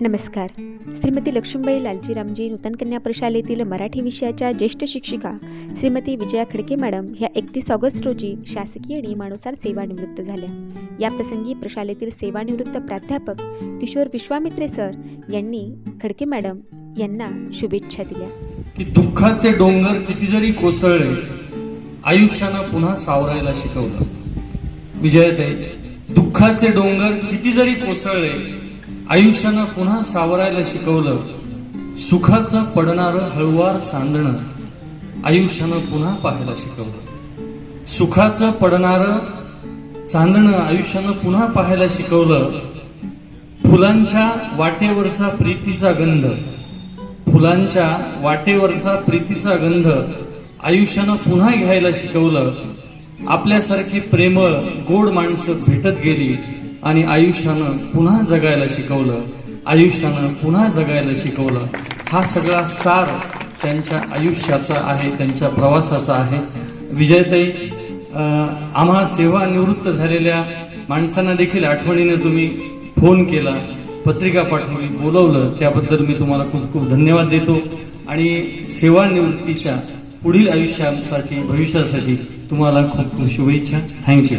नमस्कार. श्रीमती लक्ष्मीबाई लालजीरामजी नूतन कन्या प्रशालेतील मराठी विषयाच्या ज्येष्ठ शिक्षिका श्रीमती विजया खडके मॅडम ह्या एकतीस ऑगस्ट रोजी शासकीय नियमानुसार सेवानिवृत्त झाल्या. या प्रसंगी प्रशालेतील सेवानिवृत्त प्राध्यापक किशोर विश्वामित्रे सर यांनी खडके मॅडम यांना शुभेच्छा दिल्या. की दुःखाचे डोंगर किती जरी कोसळले आयुष्यानं पुन्हा सावरायला शिकवलं. विजयताई दुःखाचे डोंगर किती जरी कोसळले आयुष्यानं पुन्हा सावरायला शिकवलं सुखाचं पडणारं हळुवार चांदणं आयुष्यानं पुन्हा पाहायला शिकवलं. सुखाचं पडणारं चांदणं आयुष्यानं पुन्हा पाहायला शिकवलं. फुलांच्या वाटेवरचा प्रीतीचा गंध फुलांच्या वाटेवरचा प्रीतीचा गंध आयुष्यानं पुन्हा घ्यायला शिकवलं. आपल्यासारखी प्रेमळ गोड माणसं भेटत गेली आणि आयुष्यानं पुन्हा जगायला शिकवलं. आयुष्यानं पुन्हा जगायला शिकवलं. हा सगळा सार त्यांच्या आयुष्याचा आहे त्यांच्या प्रवासाचा आहे. विजयताई अं, आम्हा सेवानिवृत्त झालेल्या माणसांना देखील आठवणीने तुम्ही फोन केला पत्रिका पाठवली बोलवलं. त्याबद्दल मी तुम्हाला खूप खूप धन्यवाद देतो. आणि सेवानिवृत्तीच्या पुढील आयुष्यासाठी भविष्यासाठी तुम्हाला खूप खूप शुभेच्छा. थँक्यू